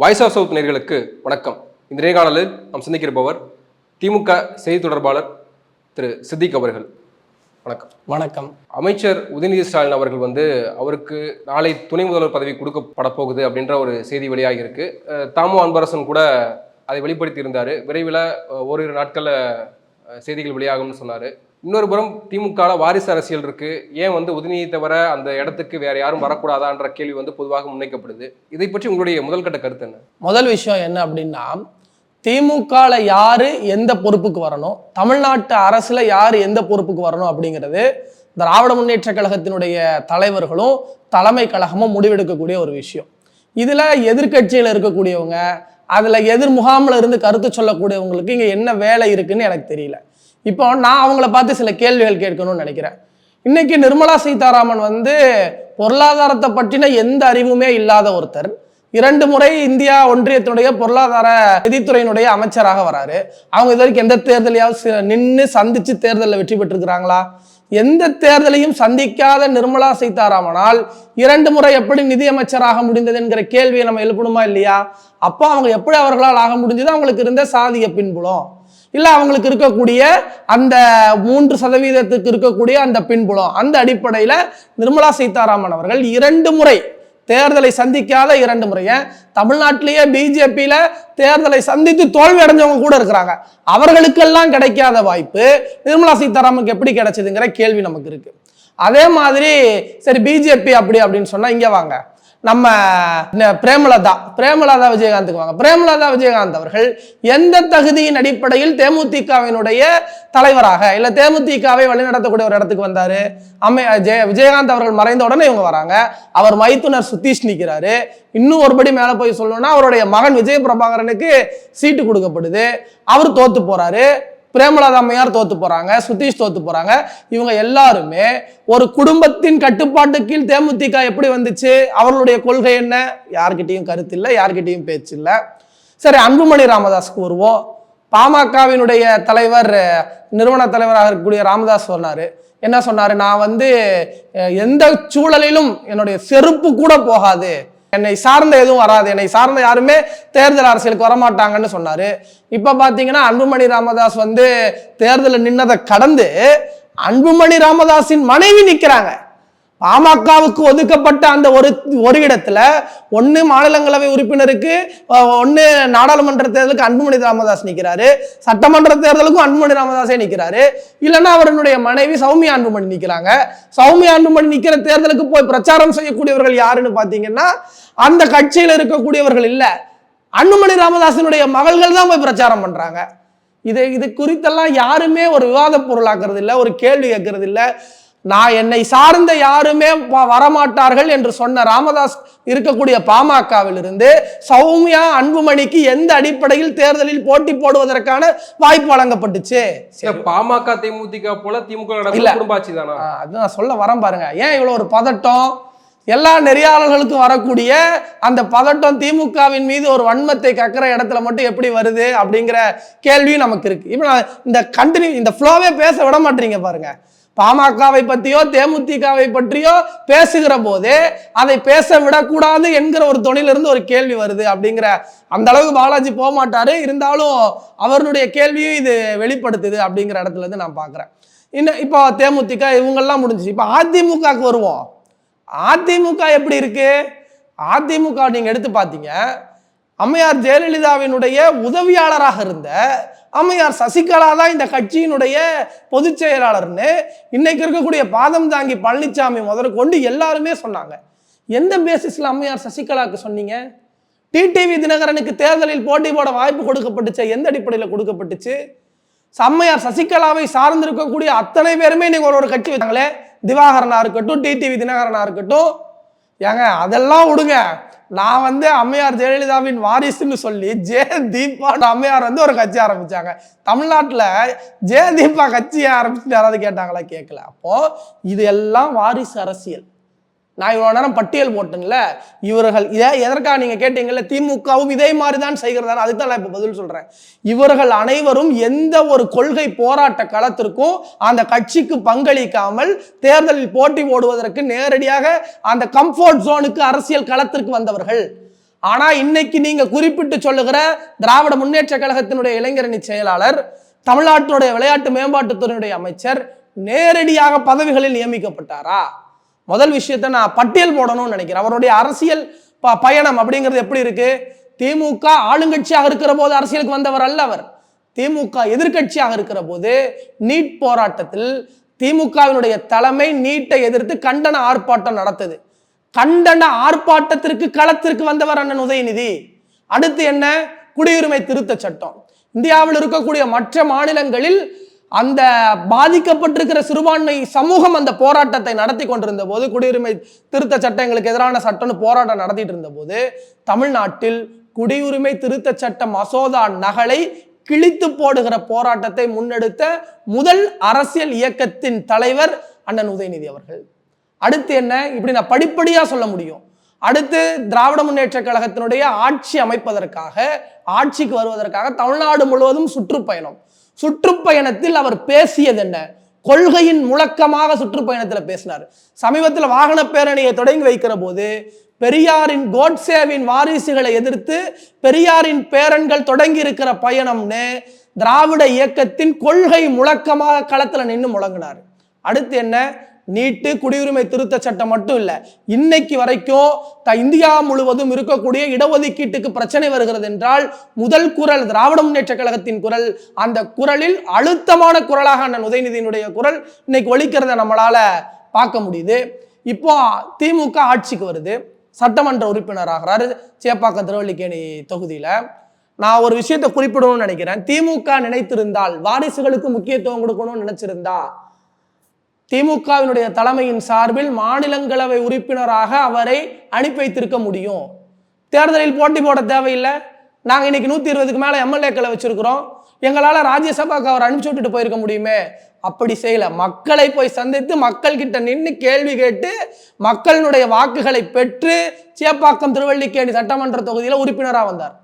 Voice of south நேர்களுக்கு வணக்கம். இந்த நேர்காணலில் நாம் சந்திக்கிறப்பவர் திமுக செய்தி தொடர்பாளர் திரு சித்திக் அவர்கள். வணக்கம். வணக்கம். அமைச்சர் உதயநிதி ஸ்டாலின் அவர்கள் வந்து அவருக்கு நாளை துணை முதல்வர் பதவி கொடுக்கப்பட போகுது அப்படின்ற ஒரு செய்தி வெளியாகி இருக்கு தாமோ அன்பரசன் கூட அதை வெளிப்படுத்தி இருந்தாரு விரைவில் ஓரிரு நாட்களில் செய்திகள் வெளியாகும்னு சொன்னாரு. இன்னொரு புறம் திமுகவில் வாரிசு அரசியல் இருக்கு. ஏன் வந்து உதயநிதி தவிர அந்த இடத்துக்கு வேற யாரும் வரக்கூடாதான்ற கேள்வி வந்து பொதுவாக முன்வைக்கப்படுது. இதை பற்றி உங்களுடைய முதல் கட்ட கருத்து என்ன? முதல் விஷயம் என்ன அப்படின்னா திமுகவில் யார் எந்த பொறுப்புக்கு வரணும்? தமிழ்நாட்டு அரசில் யார் எந்த பொறுப்புக்கு வரணும் அப்படிங்கிறது திராவிட முன்னேற்ற கழகத்தினுடைய தலைவர்களும் தலைமை கழகமும் முடிவெடுக்கக்கூடிய ஒரு விஷயம். இதில் எதிர்கட்சியில் இருக்கக்கூடியவங்க அதில் எதிர் முகாமில் இருந்து கருத்து சொல்லக்கூடியவங்களுக்கு இங்கே என்ன வேலை இருக்குன்னு எனக்கு தெரியல. இப்போ நான் அவங்கள பார்த்து சில கேள்விகள் கேட்கணும்னு நினைக்கிறேன். இன்னைக்கு நிர்மலா சீதாராமன் வந்து பொருளாதாரத்தை பற்றின எந்த அறிவுமே இல்லாத ஒருத்தர். இரண்டு முறை இந்தியா ஒன்றியத்தினுடைய பொருளாதார நிதித்துறையினுடைய அமைச்சராக வராரு. அவங்க இது வரைக்கும் எந்த தேர்தலையாவது நின்று சந்திச்சு தேர்தலில் வெற்றி பெற்றிருக்கிறாங்களா? எந்த தேர்தலையும் சந்திக்காத நிர்மலா சீதாராமனால் இரண்டு முறை எப்படி நிதியமைச்சராக முடிந்தது என்கிற கேள்வியை நம்ம எழுப்பணுமா இல்லையா? அப்போ அவங்க எப்படி அவர்களால் ஆக முடிஞ்சது அவங்களுக்கு இருந்த சாதிய பின்புலம். இல்லை அவங்களுக்கு இருக்கக்கூடிய அந்த மூன்று சதவீதத்துக்கு இருக்கக்கூடிய அந்த பின்புலம். அந்த அடிப்படையில் நிர்மலா சீதாராமன் அவர்கள் இரண்டு முறை தேர்தலை சந்திக்காத இரண்டு முறை. ஏன்? தமிழ்நாட்டிலேயே பிஜேபியில் தேர்தலை சந்தித்து தோல்வி அடைஞ்சவங்க கூட இருக்கிறாங்க. அவர்களுக்கெல்லாம் கிடைக்காத வாய்ப்பு நிர்மலா சீதாராமனுக்கு எப்படி கிடைச்சதுங்கிற கேள்வி நமக்கு இருக்கு. அதே மாதிரி சரி பிஜேபி அப்படி அப்படின்னு சொன்னால் இங்கே வாங்க. நம்ம பிரேமலதா. பிரேமலதா விஜயகாந்துக்கு வாங்க. பிரேமலதா விஜயகாந்த் அவர்கள் எந்த தகுதியின் அடிப்படையில் தேமுதிகவினுடைய தலைவராக இல்ல தேமுதிகவை வழிநடத்தக்கூடிய ஒரு இடத்துக்கு வந்தாரு? அம்மை ஜெய விஜயகாந்த் அவர்கள் மறைந்த உடனே இவங்க வராங்க. அவர் மைத்துனர் சுதீஷ் நிற்கிறாரு இன்னும் ஒருபடி மேலே போய் சொல்லணும்னா அவருடைய மகன் விஜய பிரபாகரனுக்கு சீட்டு கொடுக்கப்படுது. அவர் தோத்து போறாரு. பிரேமலதா அம்மையார் தோத்து போறாங்க சுதீஷ் தோத்து போறாங்க. இவங்க எல்லாருமே ஒரு குடும்பத்தின் கட்டுப்பாட்டு கீழ் தேமுதிக எப்படி வந்துச்சு? அவர்களுடைய கொள்கை என்ன? யார்கிட்டையும் கருத்து இல்லை யார்கிட்டையும் பேச்சு இல்லை. சரி அன்புமணி ராமதாஸ்க்கு வருவோம். பாமகவினுடைய தலைவர் நிறுவன தலைவராக இருக்கக்கூடிய ராமதாஸ் சொன்னார். என்ன சொன்னார்? நான் வந்து எந்த சூழலிலும் என்னுடைய செருப்பு கூட போகாது. என்னை சார்ந்த எதுவும் வராது. என்னை சார்ந்த யாருமே தேர்தல் அரசியலுக்கு வரமாட்டாங்கன்னு சொன்னார். இப்போ பார்த்தீங்கன்னா அன்புமணி ராமதாஸ் வந்து தேர்தலில் நின்னதை கடந்து அன்புமணி ராமதாஸின் மனைவி நிற்கிறாங்க பாமகவுக்கு ஒதுக்கப்பட்ட அந்த ஒரு ஒரு இடத்துல ஒன்று மாநிலங்களவை உறுப்பினருக்கு ஒன்று நாடாளுமன்ற தேர்தலுக்கு அன்புமணி ராமதாஸ் நிற்கிறாரு சட்டமன்ற தேர்தலுக்கும் அன்புமணி ராமதாஸே நிற்கிறாரு இல்லைன்னா அவருடைய மனைவி சௌமியா அன்புமணி நிற்கிறாங்க சௌமியா அன்புமணி நிற்கிற தேர்தலுக்கு போய் பிரச்சாரம் செய்யக்கூடியவர்கள் யாருன்னு பார்த்தீங்கன்னா அந்த கட்சியில் இருக்கக்கூடியவர்கள் இல்ல. அன்புமணி ராமதாசனுடைய மகள்கள் தான் போய் பிரச்சாரம் பண்றாங்க. இது இது குறித்தெல்லாம் யாருமே ஒரு விவாத பொருளாக்குறது இல்லை ஒரு கேள்வி கேட்கறது இல்லை. நான் என்னை சார்ந்த யாருமே வரமாட்டார்கள் என்று சொன்ன ராமதாஸ் இருக்கக்கூடிய பாமகவிலிருந்து சௌமியா அன்புமணிக்கு எந்த அடிப்படையில் தேர்தலில் போட்டி போடுவதற்கான வாய்ப்பு வழங்கப்பட்டுச்சு? பாமக தேமுதிக போல திமுக இல்ல. நடக்கும் குடும்ப ஆட்சி தானா? ஆ, அது நான் சொல்ல வரேன் பாருங்க. ஏன் இவ்வளோ ஒரு பதட்டம்? எல்லா நெறியாளர்களுக்கும் வரக்கூடிய அந்த பதட்டம் திமுகவின் மீது ஒரு வன்மத்தை கக்கிற இடத்துல மட்டும் எப்படி வருது அப்படிங்கிற கேள்வியும் நமக்கு இருக்கு. இப்போ நான் இந்த கண்டினியூ இந்த ஃப்ளோவே பேச விட மாட்டீங்க பாருங்க. பாமகவை பற்றியோ தேமுதிகவை பற்றியோ பேசுகிற போதே அதை பேச விடக்கூடாது என்கிற ஒரு தொனிலிருந்து ஒரு கேள்வி வருது அப்படிங்கிற அந்த அளவுக்கு பாலாஜி போக மாட்டாரு. இருந்தாலும் அவருடைய கேள்வியும் இது வெளிப்படுத்துது அப்படிங்கிற இடத்துல இருந்து நான் பார்க்குறேன் இன்னும் இப்போ தேமுதிக இவங்கெல்லாம் முடிஞ்சிச்சு. இப்போ அதிமுகவுக்கு வருவோம். அதிமுக எப்படி இருக்கு? அதிமுக நீங்க எடுத்து பார்த்தீங்க. அம்மையார் ஜெயலலிதாவினுடைய உதவியாளராக இருந்த அம்மையார் சசிகலா தான் இந்த கட்சியினுடைய பொதுச் செயலாளர்னு இன்னைக்கு இருக்கக்கூடிய பாதம் தாங்கி பழனிசாமி முதற்கொண்டு எல்லாருமே சொன்னாங்க. எந்த பேசிஸ்ல அம்மையார் சசிகலாவுக்கு சொன்னீங்க? டிடிவி தினகரனுக்கு தேர்தலில் போட்டி போட வாய்ப்பு கொடுக்கப்பட்டுச்சு. எந்த அடிப்படையில் கொடுக்கப்பட்டுச்சு? அம்மையார் சசிகலாவை சார்ந்திருக்கக்கூடிய அத்தனை பேருமே நீங்க ஒரு ஒரு கட்சி வச்சாங்களே. திவாகரனாக இருக்கட்டும் டிடிவி தினகரனாக இருக்கட்டும். ஏங்க அதெல்லாம் விடுங்க. நான் வந்து அம்மையார் ஜெயலலிதாவின் வாரிசுன்னு சொல்லி ஜே தீபா அம்மையார் வந்து ஒரு கட்சி ஆரம்பித்தாங்க தமிழ்நாட்டில் ஜே தீபா கட்சியை ஆரம்பிச்சுட்டு யாராவது கேட்டாங்களா? கேட்கல. அப்போது இது எல்லாம் வாரிசு அரசியல். நான் இவ்வளோ நேரம் பட்டியல் போட்டேன்ல இவர்கள் இதை எதற்காக நீங்கள் கேட்டீங்கல்ல திமுகவும் இதே மாதிரி தான் செய்கிறதா அதுக்கு தான் நான் இப்போ பதில் சொல்கிறேன் இவர்கள் அனைவரும் எந்த ஒரு கொள்கை போராட்ட களத்திற்கும் அந்த கட்சிக்கு பங்களிக்காமல் தேர்தலில் போட்டி போடுவதற்கு நேரடியாக அந்த கம்ஃபோர்ட் ஜோனுக்கு அரசியல் களத்திற்கு வந்தவர்கள். ஆனா இன்னைக்கு நீங்க குறிப்பிட்டு சொல்லுகிற திராவிட முன்னேற்ற கழகத்தினுடைய இளைஞரணி செயலாளர் தமிழ்நாட்டினுடைய விளையாட்டு மேம்பாட்டுத்துறையினுடைய அமைச்சர் நேரடியாக பதவிகளில் நியமிக்கப்பட்டாரா? முதல் விஷயத்தை நான் பட்டியல் போடணும்னு நினைக்கிறேன். அவருடைய அரசியல் ப- பயணம் அப்படிங்கிறது எப்படி இருக்கு? திமுக ஆளுங்கட்சியாக இருக்கிற போது அரசியலுக்கு வந்தவர் அல்ல அவர். திமுக எதிர்க்கட்சியாக இருக்கிற போது நீட் போராட்டத்தில் திமுகவினுடைய தலைமை நீட்டை எதிர்த்து கண்டன ஆர்ப்பாட்டம் நடத்துது. கண்டன ஆர்ப்பாட்டத்திற்கு களத்திற்கு வந்தவர் அண்ணன் உதயநிதி. அடுத்து என்ன? குடியுரிமை திருத்த சட்டம். இந்தியாவில் இருக்கக்கூடிய மற்ற மாநிலங்களில் அந்த பாதிக்கப்பட்டிருக்கிற சிறுபான்மை சமூகம் அந்த போராட்டத்தை நடத்தி கொண்டிருந்த போது குடியுரிமை திருத்த சட்டங்களுக்கு எதிரான சட்டம்னு போராட்டம் நடத்திட்டு இருந்த போது தமிழ்நாட்டில் குடியுரிமை திருத்த சட்ட மசோதா நகலை கிழித்து போடுகிற போராட்டத்தை முன்னெடுத்த முதல் அரசியல் இயக்கத்தின் தலைவர் அண்ணன் உதயநிதி அவர்கள். அடுத்து என்ன? இப்படி நான் படிப்படியா சொல்ல முடியும். அடுத்து திராவிட முன்னேற்ற கழகத்தினுடைய ஆட்சி அமைப்பதற்காக ஆட்சிக்கு வருவதற்காக தமிழ்நாடு முழுவதும் சுற்றுப்பயணம். சுற்றுப்பயணத்தில் அவர் பேசியது என்ன? கொள்கையின் முழக்கமாக சுற்றுப்பயணத்தில் பேசினார். சமீபத்தில் வாகன பேரணியை தொடங்கி வைக்கிற போது பெரியாரின் கோட்சேவின் வாரிசுகளை எதிர்த்து பெரியாரின் பேரன்கள் தொடங்கி இருக்கிற பயணம்னு திராவிட இயக்கத்தின் கொள்கை முழக்கமாக களத்தில் நின்று முழங்கினார். அடுத்து என்ன? நீட்டு குடியுரிமை திருத்த சட்டம் மட்டும் இல்லை இன்னைக்கு வரைக்கும் த இந்தியா முழுவதும் இருக்கக்கூடிய இடஒதுக்கீட்டுக்கு பிரச்சனை வருகிறது என்றால் முதல் குரல் திராவிட முன்னேற்ற கழகத்தின் குரல் அந்த குரலில் அழுத்தமான குரலாக அண்ணன் உதயநிதியினுடைய குரல் இன்னைக்கு ஒழிக்கிறத நம்மளால பார்க்க முடியுது. இப்போ திமுக ஆட்சிக்கு வருது. சட்டமன்ற உறுப்பினர் ஆகிறாரு சேப்பாக்கம் திருவல்லிக்கேணி தொகுதியில. நான் ஒரு விஷயத்தை குறிப்பிடணும்னு நினைக்கிறேன். திமுக நினைத்திருந்தால் வாரிசுகளுக்கு முக்கியத்துவம் கொடுக்கணும்னு நினைச்சிருந்தா திமுகவினுடைய தலைமையின் சார்பில் மாநிலங்களவை உறுப்பினராக அவரை அனுப்பி வைத்திருக்க முடியும். தேர்தலில் போட்டி போட தேவையில்லை. நாங்கள் இன்னைக்கு நூற்றி இருபதுக்கு மேலே எம்எல்ஏக்களை வச்சிருக்கிறோம். எங்களால் ராஜ்யசபாவுக்கு அவர் அனுப்பிச்சு விட்டுட்டு போயிருக்க முடியுமே? அப்படி செய்யலை. மக்களை போய் சந்தித்து மக்கள்கிட்ட நின்று கேள்வி கேட்டு மக்களினுடைய வாக்குகளை பெற்று சேப்பாக்கம் திருவள்ளிக்கேணி சட்டமன்ற தொகுதியில் உறுப்பினராக வந்தார்.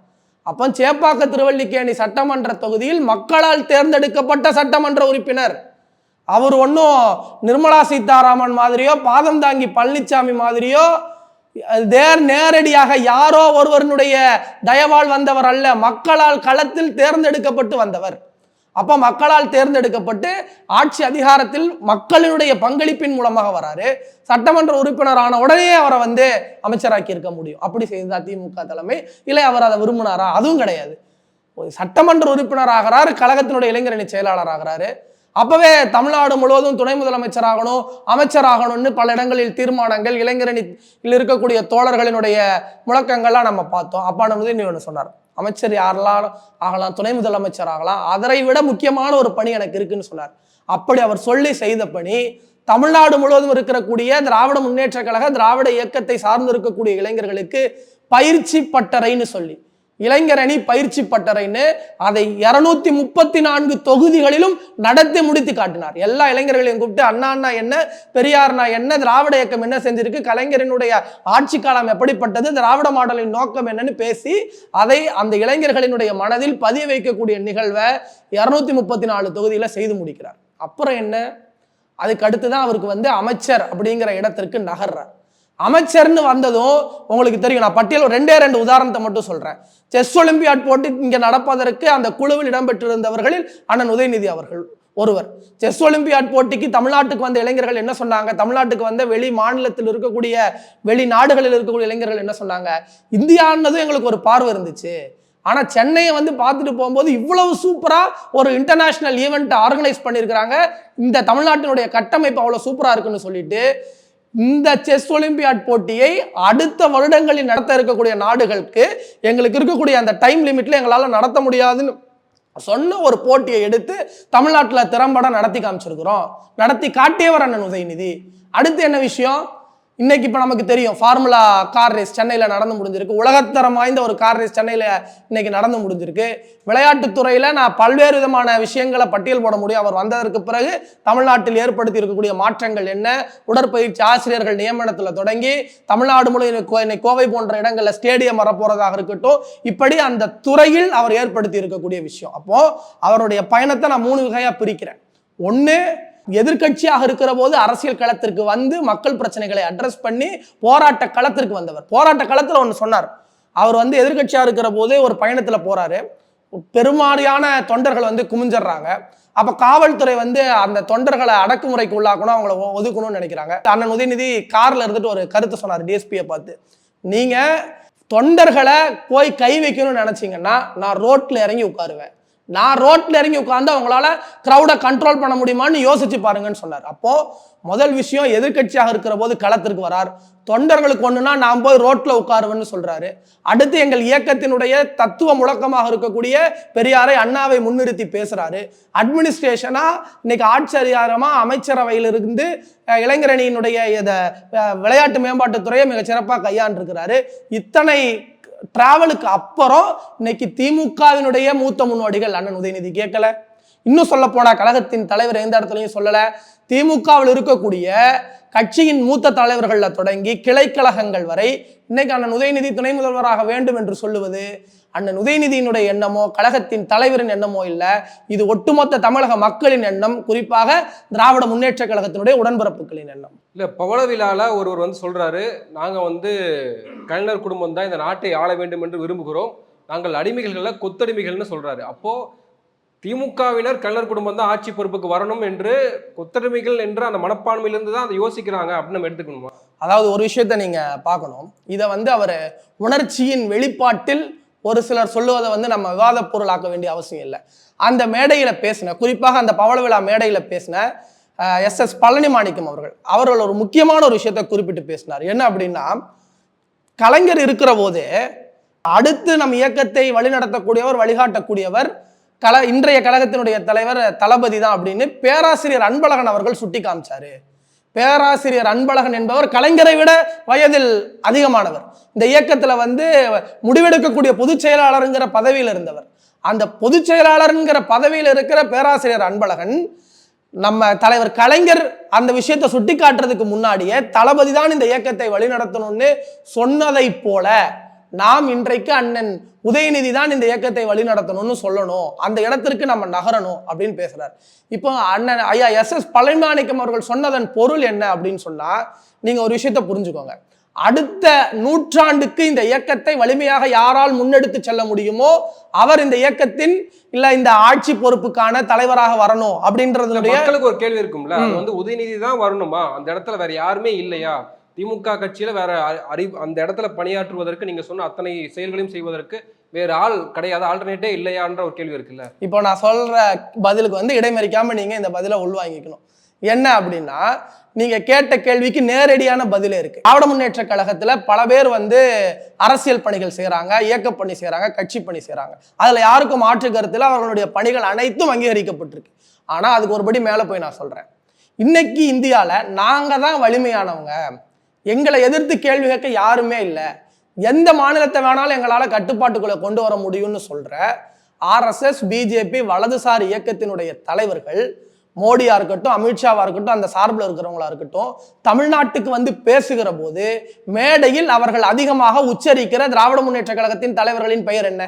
அப்போ சேப்பாக்கம் திருவள்ளிக்கேணி சட்டமன்ற தொகுதியில் மக்களால் தேர்ந்தெடுக்கப்பட்ட சட்டமன்ற உறுப்பினர் அவர் ஒன்றும் நிர்மலா சீதாராமன் மாதிரியோ பாதம் தாங்கி பழனிசாமி மாதிரியோ தேர் நேரடியாக யாரோ ஒருவருடைய தயவால் வந்தவர் அல்ல. மக்களால் களத்தில் தேர்ந்தெடுக்கப்பட்டு வந்தவர். அப்ப மக்களால் தேர்ந்தெடுக்கப்பட்டு ஆட்சி அதிகாரத்தில் மக்களினுடைய பங்களிப்பின் மூலமாக வராரு. சட்டமன்ற உறுப்பினரான உடனே அவரை வந்து அமைச்சராக்கி இருக்க முடியும். அப்படி செய்ததா திமுக தலைமை? இல்லை அவர் அதை விரும்பினாரா? அதுவும் கிடையாது. ஒரு சட்டமன்ற உறுப்பினர் ஆகிறாரு கழகத்தினுடைய இளைஞரணி செயலாளர் ஆகிறாரு. அப்பவே தமிழ்நாடு முழுவதும் துணை முதலமைச்சராகணும் அமைச்சராகணும்னு பல இடங்களில் தீர்மானங்கள் இளைஞரணியில் இருக்கக்கூடிய தோழர்களினுடைய முழக்கங்கள்லாம் நம்ம பார்த்தோம். அப்பான ஒன்று சொன்னார். அமைச்சர் யாரெல்லாம் ஆகலாம் துணை முதலமைச்சர் ஆகலாம் அதை விட முக்கியமான ஒரு பணி எனக்கு இருக்குன்னு சொன்னார். அப்படி அவர் சொல்லி செய்த பணி தமிழ்நாடு முழுவதும் இருக்கக்கூடிய திராவிட முன்னேற்ற கழக திராவிட இயக்கத்தை சார்ந்து இருக்கக்கூடிய இளைஞர்களுக்கு பயிற்சி பட்டறைன்னு சொல்லி இளைஞரணி பயிற்சி பட்டறைன்னு அதை இருநூத்தி முப்பத்தி நான்கு தொகுதிகளிலும் நடத்தி முடித்து காட்டினார். எல்லா இளைஞர்களையும் கூப்பிட்டு அண்ணா அண்ணா என்ன? பெரியார்னா என்ன? திராவிட இயக்கம் என்ன செஞ்சிருக்கு? கலைஞரினுடைய ஆட்சி காலம் எப்படிப்பட்டது? திராவிட மாடலின் நோக்கம் என்னன்னு பேசி அதை அந்த இளைஞர்களினுடைய மனதில் பதிய வைக்கக்கூடிய நிகழ்வை இருநூத்தி முப்பத்தி நாலு தொகுதியில் செய்து முடிக்கிறார். அப்புறம் என்ன? அதுக்கு அடுத்து தான் அவருக்கு வந்து அமைச்சர் அப்படிங்கிற இடத்திற்கு நகர்றார். அமைச்சர்னு வந்ததும் உங்களுக்கு தெரியும். நான் பட்டியல் ரெண்டே ரெண்டு உதாரணத்தை மட்டும் சொல்றேன். செஸ் ஒலிம்பியாட் போட்டி இங்கே நடப்பதற்கு அந்த குழுவில் இடம்பெற்றிருந்தவர்களில் அண்ணன் உதயநிதி அவர்கள் ஒருவர். செஸ் ஒலிம்பியாட் போட்டிக்கு தமிழ்நாட்டுக்கு வந்த இளைஞர்கள் என்ன சொன்னாங்க? தமிழ்நாட்டுக்கு வந்த வெளி மாநிலத்தில் இருக்கக்கூடிய வெளி நாடுகளில் இருக்கக்கூடிய இளைஞர்கள் என்ன சொன்னாங்க? இந்தியான்னதும் எங்களுக்கு ஒரு பார்வை இருந்துச்சு. ஆனால் சென்னையை வந்து பார்த்துட்டு போகும்போது இவ்வளவு சூப்பராக ஒரு இன்டர்நேஷனல் ஈவெண்ட்டை ஆர்கனைஸ் பண்ணியிருக்கிறாங்க. இந்த தமிழ்நாட்டினுடைய கட்டமைப்பு அவ்வளோ சூப்பராக இருக்குன்னு சொல்லிட்டு இந்த செஸ் ஒலிம்பியாட் போட்டியை அடுத்த வருடங்களில் நடத்த இருக்கக்கூடிய நாடுகளுக்கு எங்களுக்கு இருக்கக்கூடிய அந்த டைம் லிமிட்ல எங்களால் நடத்த முடியாதுன்னு சொன்ன ஒரு போட்டியை எடுத்து தமிழ்நாட்டில் திறம்பட நடத்தி காமிச்சிருக்கிறோம். நடத்தி காட்டியவர் அண்ணன் உதயநிதி. அடுத்து என்ன விஷயம்? இன்னைக்கு இப்போ நமக்கு தெரியும் ஃபார்முலா கார் ரேஸ் சென்னையில் நடந்து முடிஞ்சிருக்கு. உலகத்தரம் வாய்ந்த ஒரு கார் ரேஸ் சென்னையில் இன்னைக்கு நடந்து முடிஞ்சிருக்கு. விளையாட்டுத்துறையில் நான் பல்வேறு விதமான விஷயங்களை பட்டியல் போட முடியும். அவர் வந்ததற்கு பிறகு தமிழ்நாட்டில் ஏற்படுத்தி இருக்கக்கூடிய மாற்றங்கள் என்ன? உடற்பயிற்சி ஆசிரியர்கள் நியமனத்தில் தொடங்கி தமிழ்நாடு முழுவதும் கோ- கோவை போன்ற இடங்களில் ஸ்டேடியம் வரப்போகிறதாக இருக்கட்டும் இப்படி அந்த துறையில் அவர் ஏற்படுத்தி இருக்கக்கூடிய விஷயம். அப்போது அவருடைய பயணத்தை நான் மூணு வகையாக பிரிக்கிறேன். ஒன்று எதிர்க்கட்சியாக இருக்கிற போது அரசியல் களத்திற்கு வந்து மக்கள் பிரச்சனைகளை அட்ரஸ் பண்ணி போராட்ட களத்திற்கு வந்தவர். போராட்ட களத்தில் ஒன்று சொன்னார். அவர் வந்து எதிர்கட்சியாக இருக்கிற போதே ஒரு பயணத்தில் போறாரு. பெருமாறியான தொண்டர்கள் வந்து குமிஞ்சிடுறாங்க. அப்ப காவல்துறை வந்து அந்த தொண்டர்களை அடக்குமுறைக்கு உள்ளாக்கணும் அவங்கள ஒ- ஒதுக்கணும்னு நினைக்கிறாங்க. அண்ணன் உதயநிதி கார்ல இருந்துட்டு ஒரு கருத்து சொன்னார் டிஎஸ்பியை பார்த்து. நீங்க தொண்டர்களை போய் கை வைக்கணும்னு நினைச்சீங்கன்னா நான் ரோட்ல இறங்கி உட்காருவேன். நான் ரோட்டில் இறங்கி உட்காந்து அவங்களால க்ரௌடை கண்ட்ரோல் பண்ண முடியுமான்னு யோசிச்சு பாருங்கன்னு சொன்னார். அப்போ முதல் விஷயம் எதிர்க்கட்சியாக இருக்கிற போது களத்திற்கு வரார். தொண்டர்களுக்கு ஒன்றுனா நான் போய் ரோட்டில் உட்காருவேன்னு சொல்றாரு. அடுத்து எங்கள் இயக்கத்தினுடைய தத்துவ முழக்கமாக இருக்கக்கூடிய பெரியாரை அண்ணாவை முன்னிறுத்தி பேசுறாரு. அட்மினிஸ்ட்ரேஷனா இன்னைக்கு ஆட்சி அமைச்சரவையிலிருந்து இளைஞரணியினுடைய இதை விளையாட்டு மேம்பாட்டுத்துறையை மிக சிறப்பாக கையாண்டிருக்கிறாரு. இத்தனை டிராவலுக்கு அப்புறம் இன்னைக்கு திமுகவினுடைய மூத்த முன்னோடிகள் அண்ணன் உதயநிதி கேட்கல. இன்னும் சொல்ல போனா கழகத்தின் தலைவர் எந்த இடத்துலையும் சொல்லல. திமுகவில் இருக்கக்கூடிய கட்சியின் மூத்த தலைவர்களில் தொடங்கி கிளைக்கழகங்கள் வரை இன்னைக்கு அண்ணன் உதயநிதி துணை முதல்வராக வேண்டும் என்று சொல்லுவது அண்ணன் உதயநிதியினுடைய எண்ணமோ கழகத்தின் தலைவரின் எண்ணமோ இல்ல. இது ஒட்டுமொத்த தமிழக மக்களின் எண்ணம். குறிப்பாக திராவிட முன்னேற்ற கழகத்தினுடைய உடன்பிறப்புகளின் எண்ணம். இல்ல பவள விழால ஒருவர் வந்து சொல்றாரு நாங்க வந்து கலைஞர் குடும்பம் தான் இந்த நாட்டை ஆள வேண்டும் என்று விரும்புகிறோம். நாங்கள் அடிமைகள் அல்ல கொத்தடிமைகள்னு சொல்றாரு. அப்போ திமுகவினர் கலைஞர் குடும்பம் தான் ஆட்சி பொறுப்புக்கு வரணும் என்று கொத்தடிமைகள் என்ற அந்த மனப்பான்மையிலிருந்து தான் அதை யோசிக்கிறாங்க அப்படின்னு நம்ம எடுத்துக்கணுமா? அதாவது ஒரு விஷயத்தை நீங்க பார்க்கணும். இதை வந்து அவர் உணர்ச்சியின் வெளிப்பாட்டில் ஒரு சிலர் சொல்லுவதை வந்து நம்ம விவாத பொருளாக்க வேண்டிய அவசியம் இல்லை. அந்த மேடையில் பேசின குறிப்பாக அந்த பவள விழா மேடையில் பேசின எஸ். எஸ். பழனி மாணிக்கம் அவர்கள் அவர்கள் ஒரு முக்கியமான ஒரு விஷயத்தை குறிப்பிட்டு பேசினார். என்ன அப்படின்னா கலைஞர் இருக்கிற போதே அடுத்து நம் இயக்கத்தை வழிநடத்தக்கூடியவர் வழிகாட்டக்கூடியவர் கல இன்றைய கழகத்தினுடைய தலைவர் தளபதி தான் அப்படின்னு பேராசிரியர் அன்பழகன் அவர்கள் சுட்டி காமிச்சாரு பேராசிரியர் அன்பழகன் என்பவர் கலைஞரை விட வயதில் அதிகமானவர். இந்த இயக்கத்தில் வந்து முடிவெடுக்கக்கூடிய பொதுச் செயலாளருங்கிற பதவியில் இருந்தவர். அந்த பொதுச் செயலாளருங்கிற பதவியில் இருக்கிற பேராசிரியர் அன்பழகன் நம்ம தலைவர் கலைஞர் அந்த விஷயத்தை சுட்டி காட்டுறதுக்கு முன்னாடியே தளபதி தான் இந்த இயக்கத்தை வழிநடத்தணும்னு சொன்னதை போல நாம் இன்றைக்கு அண்ணன் உதயநிதி தான் இந்த இயக்கத்தை வழிநடத்தணும்னு சொல்லணும். அந்த இடத்திற்கு நம்ம நகரணும் அப்படின்னு பேசுறார். இப்போ அண்ணன் ஐயா எஸ் எஸ் பழனிமாணிக்கம் அவர்கள் சொன்னதன் பொருள் என்ன அப்படின்னு சொன்னா நீங்க ஒரு விஷயத்தை புரிஞ்சுக்கோங்க. அடுத்த நூற்றாண்டுக்கு இந்த இயக்கத்தை வலிமையாக யாரால் முன்னெடுத்து செல்ல முடியுமோ அவர் இந்த இயக்கத்தின் இல்ல இந்த ஆட்சி பொறுப்புக்கான தலைவராக வரணும் அப்படின்றதுடைய மக்களுக்கு ஒரு கேள்வி இருக்கும்ல. வந்து உதயநிதி தான் வரணுமா? அந்த இடத்துல வேற யாருமே இல்லையா? திமுக கட்சியில் வேற அறி அந்த இடத்துல பணியாற்றுவதற்கு நீங்க சொன்ன அத்தனை செயல்களையும் செய்வதற்கு வேறு ஆள் கிடையாது ஆல்டர்னேட்டே இல்லையான்ற ஒரு கேள்வி இருக்குல்ல? இப்போ நான் சொல்ற பதிலுக்கு வந்து இடைமறிக்காம நீங்க இந்த பதிலை உள்வாங்கிக்கணும். என்ன அப்படின்னா நீங்க கேட்ட கேள்விக்கு நேரடியான பதிலே இருக்கு. ஆவட முன்னேற்ற கழகத்துல பல பேர் வந்து அரசியல் பணிகள் செய்கிறாங்க இயக்க பணி செய்றாங்க கட்சி பணி செய்கிறாங்க அதுல யாருக்கும் மாற்று கருத்துல அவர்களுடைய பணிகள் அனைத்தும் அங்கீகரிக்கப்பட்டிருக்கு. ஆனா அதுக்கு ஒருபடி மேல போய் நான் சொல்றேன். இன்னைக்கு இந்தியாவில் நாங்கள் தான் வலிமையானவங்க. எங்களை எதிர்த்து கேள்வி கேட்க யாருமே இல்லை. எந்த மாநிலத்தை வேணாலும் எங்களால் கட்டுப்பாட்டுக்குள்ளே கொண்டு வர முடியும்னு சொல்கிற ஆர்எஸ்எஸ் பிஜேபி வலதுசாரி இயக்கத்தினுடைய தலைவர்கள் மோடியாக இருக்கட்டும் அமித்ஷாவாக இருக்கட்டும் அந்த சார்பில் இருக்கிறவங்களா இருக்கட்டும் தமிழ்நாட்டுக்கு வந்து பேசுகிற போது மேடையில் அவர்கள் அதிகமாக உச்சரிக்கிற திராவிட முன்னேற்ற கழகத்தின் தலைவர்களின் பெயர் என்ன?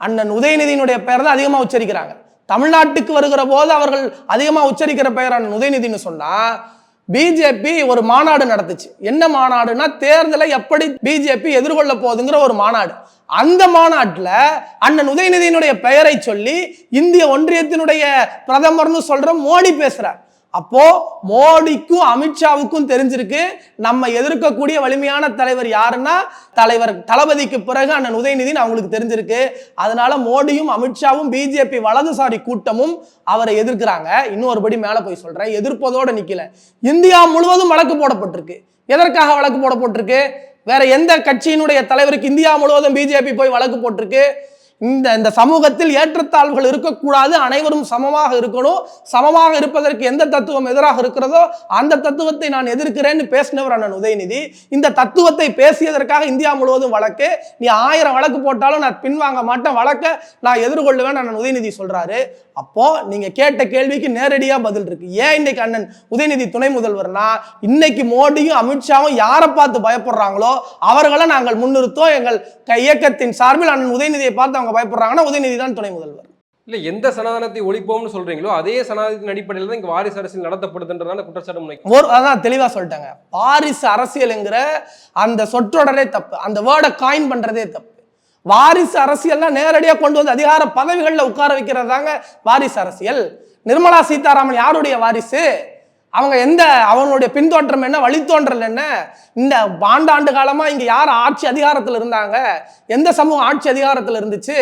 அண்ணன் உதயநிதியினுடைய பெயர் தான் அதிகமாக உச்சரிக்கிறாங்க. தமிழ்நாட்டுக்கு வருகிற போது அவர்கள் அதிகமாக உச்சரிக்கிற பெயர் அண்ணன் உதயநிதினு சொன்னால் பிஜேபி ஒரு மாநாடு நடத்துச்சு. என்ன மாநாடுனா தேர்தலை எப்படி பிஜேபி எதிர்கொள்ள போகுதுங்கிற ஒரு மாநாடு. அந்த மாநாட்டில் அண்ணன் உதயநிதியினுடைய பெயரை சொல்லி இந்திய ஒன்றியத்தினுடைய பிரதமர்னு சொல்ற மோடி பேசுறார். அப்போ மோடிக்கும் அமித்ஷாவுக்கும் தெரிஞ்சிருக்கு நம்ம எதிர்க்கக்கூடிய வலிமையான தலைவர் யாருன்னா தலைவர் தளபதிக்கு பிறகு அண்ணன் உதயநிதினு அவங்களுக்கு தெரிஞ்சிருக்கு. அதனால மோடியும் அமித்ஷாவும் பிஜேபி வலதுசாரி கூட்டமும் அவரை எதிர்க்கிறாங்க. இன்னொரு படி போய் சொல்றேன். எதிர்ப்பதோட நிக்கல. இந்தியா முழுவதும் வழக்கு போடப்பட்டிருக்கு. எதற்காக வழக்கு போடப்பட்டிருக்கு? வேற எந்த கட்சியினுடைய தலைவருக்கு இந்தியா முழுவதும் பிஜேபி போய் வழக்கு போட்டிருக்கு? இந்த இந்த சமூகத்தில் ஏற்றத்தாழ்வுகள் இருக்கக்கூடாது. அனைவரும் சமமாக இருக்கணும். சமமாக இருப்பதற்கு எந்த தத்துவம் எதிராக இருக்கிறதோ அந்த தத்துவத்தை நான் எதிர்க்கிறேன்னு பேசினவர் அண்ணன் உதயநிதி. இந்த தத்துவத்தை பேசியதற்காக இந்தியா முழுவதும் வழக்கு. நீ ஆயிரம் வழக்கு போட்டாலும் நான் பின்வாங்க மாட்டேன். வழக்கை நான் எதிர்கொள்ளுவேன் அண்ணன் உதயநிதி சொல்றாரு. அப்போ நீங்க கேட்ட கேள்விக்கு நேரடியா பதில் இருக்கு. ஏன் இன்னைக்கு அண்ணன் உதயநிதி துணை முதல்வர்னா இன்னைக்கு மோடியும் அமித்ஷாவும் யாரை பார்த்து பயப்படுறாங்களோ அவர்களை நாங்கள் முன்னிறுத்தோம் எங்கள் க- இயக்கத்தின் சார்பில் அண்ணன் உதயநிதியை பார்த்து அவங்க பயப்படுறாங்கன்னா உதயநிதி தான் துணை முதல்வர். இல்ல எந்த சனாதனத்தை ஒழிப்போம்னு சொல்றீங்களோ அதே சனாதனத்தின் அடிப்படையில் தான் இங்க வாரிசு அரசியல் நடத்தப்படுதுன்றதான குற்றச்சாட்டு ஒரு அதான் தெளிவா சொல்லிட்டாங்க. வாரிசு அரசியலுங்கிற அந்த சொற்றொடரே தப்பு. அந்த வேர்டை காயின் பண்றதே தப்பு. வாரிசு அரசியல்னா நேரடியா கொண்டு வந்து அதிகார பதவிகள்ல உட்கார வைக்கிறது தாங்க வாரிசு அரசியல். நிர்மலா சீதாராமன் யாருடைய வாரிசு? அவங்க எந்த அவனுடைய பின்தோற்றம் என்ன வழித்தோன்றல் என்ன? இந்த பாண்டாண்டு காலமாக இங்கே யார் ஆட்சி அதிகாரத்தில் இருந்தாங்க? எந்த சமூகம் ஆட்சி அதிகாரத்தில் இருந்துச்சு?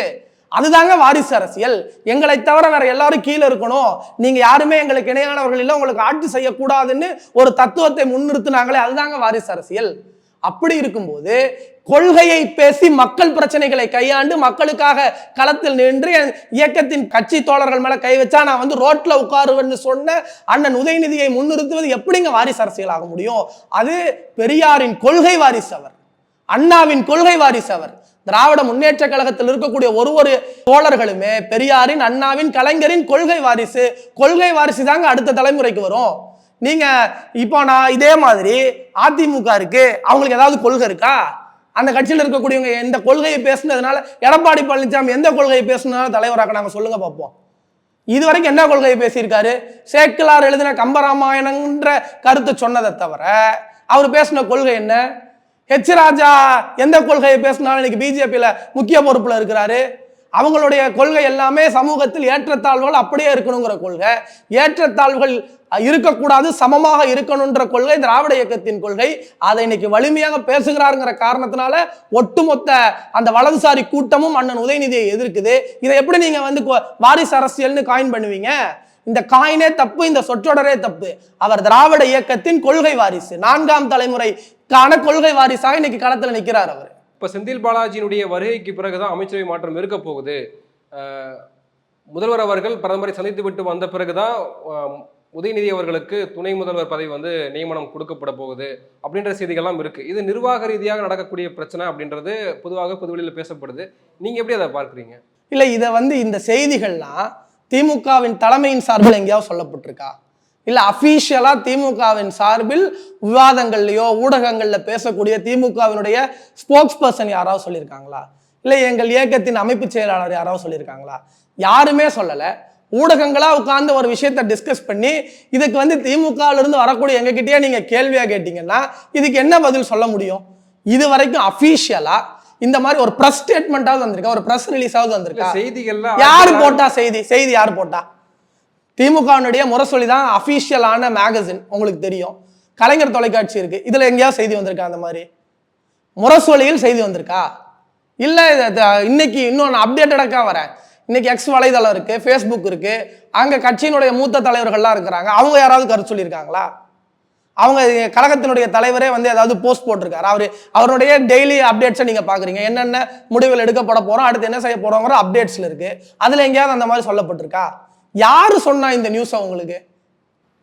அதுதாங்க வாரிசு அரசியல். எங்களை தவிர வேற எல்லாரும் கீழே இருக்கணும். நீங்க யாருமே எங்களுக்கு இணையானவர்கள் இல்லை உங்களுக்கு ஆட்சி செய்யக்கூடாதுன்னு ஒரு தத்துவத்தை முன்னிறுத்தினாங்களே அதுதாங்க வாரிசு அரசியல். அப்படி இருக்கும்போது கொள்கையை பேசி மக்கள் பிரச்சனைகளை கையாண்டு மக்களுக்காக களத்தில் நின்று என் இயக்கத்தின் கட்சி தோழர்கள் மேல கை வச்சா நான் வந்து ரோட்ல உட்காருவேன்னு சொன்ன அண்ணன் உதயநிதியை முன்னிறுத்துவது எப்படிங்க வாரிசு அரசியல் ஆக முடியும்? அது பெரியாரின் கொள்கை வாரிசு அவர். அண்ணாவின் கொள்கை வாரிசு அவர். திராவிட முன்னேற்ற கழகத்தில் இருக்கக்கூடிய ஒரு ஒரு தோழர்களுமே பெரியாரின் அண்ணாவின் கலைஞரின் கொள்கை வாரிசு. கொள்கை வாரிசு தாங்க அடுத்த தலைமுறைக்கு வரும். நீங்கள் இப்போ நான் இதே மாதிரி அதிமுக இருக்கு அவங்களுக்கு ஏதாவது கொள்கை இருக்கா? அந்த கட்சியில் இருக்கக்கூடியவங்க எந்த கொள்கையை பேசுனதுனால எடப்பாடி பழனிசாமி எந்த கொள்கையை பேசுனதுனால தலைவராக நாங்கள் சொல்லுங்க பார்ப்போம். இது வரைக்கும் என்ன கொள்கையை பேசியிருக்காரு? சேக்கிலார் எழுதின கம்பராமாயணன்ற கருத்தை சொன்னதை தவிர அவர் பேசின கொள்கை என்ன? ஹெச் ராஜா எந்த கொள்கையை பேசினாலும் இன்னைக்கு பிஜேபியில் முக்கிய பொறுப்பில் இருக்கிறாரு. அவங்களுடைய கொள்கை எல்லாமே சமூகத்தில் ஏற்றத்தாழ்வுகள் அப்படியே இருக்கணுங்கிற கொள்கை. ஏற்றத்தாழ்வுகள் இருக்கக்கூடாது சமமாக இருக்கணுன்ற கொள்கை திராவிட இயக்கத்தின் கொள்கை. அதை இன்னைக்கு வலிமையாக பேசுகிறாருங்கிற காரணத்தினால ஒட்டுமொத்த அந்த வலதுசாரி கூட்டமும் அண்ணன் உதயநிதியை எதிர்க்குது. இதை எப்படி நீங்க வந்து வாரிசு அரசியல்னு காயின் பண்ணுவீங்க? இந்த காயினே தப்பு இந்த சொற்றொடரே தப்பு. அவர் திராவிட இயக்கத்தின் கொள்கை வாரிசு. நான்காம் தலைமுறைக்கான கொள்கை வாரிசாக இன்னைக்கு களத்தில் நிற்கிறார் அவர். இப்போ செந்தில் பாலாஜியினுடைய வருகைக்கு பிறகுதான் அமைச்சரவை மாற்றம் இருக்க போகுது. முதல்வர் அவர்கள் பிரதமரை சந்தித்து விட்டு வந்த பிறகுதான் தான் உதயநிதி அவர்களுக்கு துணை முதல்வர் பதவி வந்து நியமனம் கொடுக்கப்பட போகுது அப்படின்ற செய்திகள்லாம் இருக்கு. இது நிர்வாக ரீதியாக நடக்கக்கூடிய பிரச்சனை அப்படின்றது பொதுவாக பொதுவெளியில் பேசப்படுது. நீங்க எப்படி அதை பார்க்குறீங்க? இல்லை இதை வந்து இந்த செய்திகள்லாம் திமுகவின் தலைமையின் சார்பில் எங்கேயாவது சொல்லப்பட்டிருக்கா? இல்ல அஃபீஷியலா திமுகவின் சார்பில் விவாதங்கள்லயோ ஊடகங்கள்ல பேசக்கூடிய திமுகவினுடைய ஸ்போக்ஸ் பர்சன் யாராவது சொல்லியிருக்காங்களா? இல்ல எங்கள் இயக்கத்தின் அமைப்பு செயலாளர் யாராவது சொல்லியிருக்காங்களா? யாருமே சொல்லல. ஊடகங்களா உட்கார்ந்து ஒரு விஷயத்தை டிஸ்கஸ் பண்ணி இதுக்கு வந்து திமுகல இருந்து வரக்கூடிய எங்ககிட்டயே நீங்க கேள்வியா கேட்டீங்கன்னா இதுக்கு என்ன பதில் சொல்ல முடியும்? இது வரைக்கும் அஃபீஷியலா இந்த மாதிரி ஒரு ப்ரெஸ் ஸ்டேட்மெண்ட்டாவது வந்திருக்கா? ஒரு ப்ரெஸ் ரிலீஸாவது வந்திருக்கா? செய்திகள்ல யாரு போட்டா செய்தி? செய்தி யார் போட்டா? திமுகவினுடைய முரசொலி தான் அஃபீஷியலான மேகசின் உங்களுக்கு தெரியும். கலைஞர் தொலைக்காட்சி இருக்கு. இதுல எங்கேயாவது செய்தி வந்திருக்கா அந்த மாதிரி? முரசொலியில் செய்தி வந்திருக்கா? இல்ல இன்னைக்கு இன்னொன்று அப்டேட்டடக்கா வரேன். இன்னைக்கு எக்ஸ் வலைதளம் இருக்கு ஃபேஸ்புக் இருக்கு. அங்க கட்சியினுடைய மூத்த தலைவர்கள்லாம் இருக்கிறாங்க. அவங்க யாராவது கருத்து சொல்லியிருக்காங்களா? அவங்க கழகத்தினுடைய தலைவரே வந்து ஏதாவது போஸ்ட் போட்டிருக்காரு. அவரு அவருடைய டெய்லி அப்டேட்ஸை நீங்க பாக்குறீங்க. என்னென்ன முடிவுகள் எடுக்கப்பட போறோம் அடுத்து என்ன செய்ய போறோங்கிற அப்டேட்ஸ்ல இருக்கு. அதுல எங்கேயாவது அந்த மாதிரி சொல்லப்பட்டிருக்கா? யாரு சொன்னா இந்த நியூஸை உங்களுக்கு?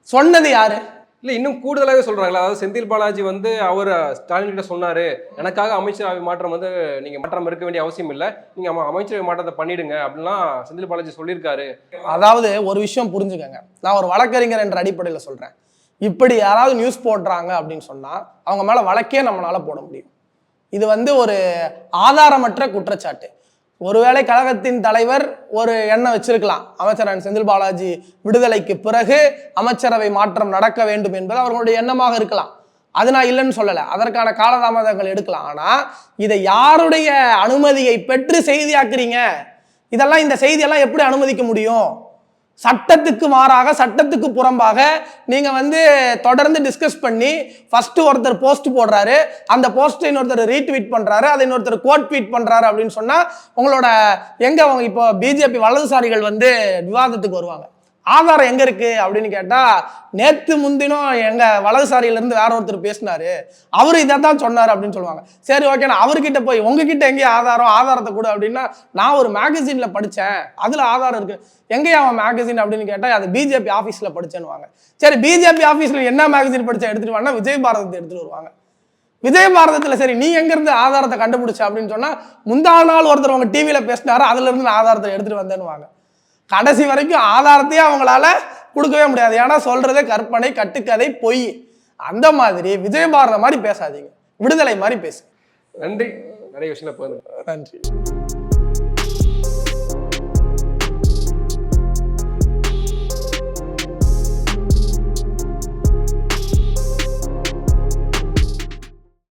சொன்னது யாரு? இல்ல இன்னும் கூடுதலாகவே சொல்றாங்களா. அதாவது செந்தில் பாலாஜி வந்து அவர் ஸ்டாலின் கிட்ட சொன்னாரு. எனக்காக அமைச்சரவை மாற்றம் வந்து நீங்க மாற்றம் இருக்க வேண்டிய அவசியம் இல்லை. நீங்க அம- அமைச்சரவை மாற்றத்தை பண்ணிடுங்க அப்படின்லாம் செந்தில் பாலாஜி சொல்லியிருக்காரு. அதாவது ஒரு விஷயம் புரிஞ்சுக்கங்க. நான் ஒரு வழக்கறிஞர் என்ற அடிப்படையில் சொல்றேன். இப்படி யாராவது நியூஸ் போடுறாங்க அப்படின்னு சொன்னா அவங்க மேல வழக்கே நம்மளால போட முடியும். இது வந்து ஒரு ஆதாரமற்ற குற்றச்சாட்டு. ஒருவேளை கழகத்தின் தலைவர் ஒரு எண்ணம் வச்சிருக்கலாம். அமைச்சர் செந்தில் பாலாஜி விடுதலைக்கு பிறகு அமைச்சரவை மாற்றம் நடக்க வேண்டும் என்பது அவர்களுடைய எண்ணமாக இருக்கலாம். அது நான் இல்லைன்னு சொல்லலை. அதற்கான காலதாமதங்கள் எடுக்கலாம். ஆனால் இதை யாருடைய அனுமதியை பெற்று செய்தியாக்குறீங்க? இதெல்லாம் இந்த செய்தியெல்லாம் எப்படி அனுமதிக்க முடியும்? சட்டத்துக்கு மாறாக சட்டத்துக்கு புறம்பாக நீங்கள் வந்து தொடர்ந்து டிஸ்கஸ் பண்ணி ஃபஸ்ட்டு ஒருத்தர் போஸ்ட் போடுறாரு. அந்த போஸ்ட்டை இன்னொருத்தர் ரீட்வீட் பண்ணுறாரு அதை இன்னொருத்தர் கோட் ட்வீட் பண்ணுறாரு அப்படின்னு சொன்னால் உங்களோட எங்கே அவங்க இப்போ பிஜேபி வலதுசாரிகள் வந்து விவாதத்துக்கு வருவாங்க. ஆதாரம் எங்கே இருக்கு அப்படின்னு கேட்டால் நேற்று முன்தினம் எங்கள் வலதுசாரியிலேருந்து வேற ஒருத்தர் பேசினாரு. அவர் இதை தான் சொன்னார் அப்படின்னு சொல்லுவாங்க. சரி ஓகே நான் அவர்கிட்ட போய் உங்ககிட்ட எங்கேயும் ஆதாரம் ஆதாரத்தை கொடு அப்படின்னா நான் ஒரு மேகசீனில் படித்தேன் அதில் ஆதாரம் இருக்குது எங்கேயும் அவன் மேகசின் அப்படின்னு கேட்டால் அது பிஜேபி ஆஃபீஸில் படிச்சேன்னு சரி பிஜேபி ஆஃபீஸில் என்ன மேகசின் படித்தா எடுத்துட்டு வான்னா விஜய் பாரதத்தை எடுத்துகிட்டு வருவாங்க. விஜய் பாரதத்தில் சரி நீ எங்கேருந்து ஆதாரத்தை கண்டுபிடிச்ச அப்படின்னு சொன்னால் முந்தா நாள் ஒருத்தர் உங்க டிவியில் பேசினாரு அதுலேருந்து நான் ஆதாரத்தை எடுத்துகிட்டு வந்தேன்னு கடைசி வரைக்கும் ஆதாரத்தையே அவங்களால கொடுக்கவே முடியாது. ஏன்னா சொல்றதே கற்பனை கட்டுக்கதை பொய். அந்த மாதிரி விஜய் பாரத மாதிரி பேசாதீங்க. விடுதலை மாதிரி பேசு நன்றி. நிறைய விஷயங்களை பகிர்ந்து நன்றி.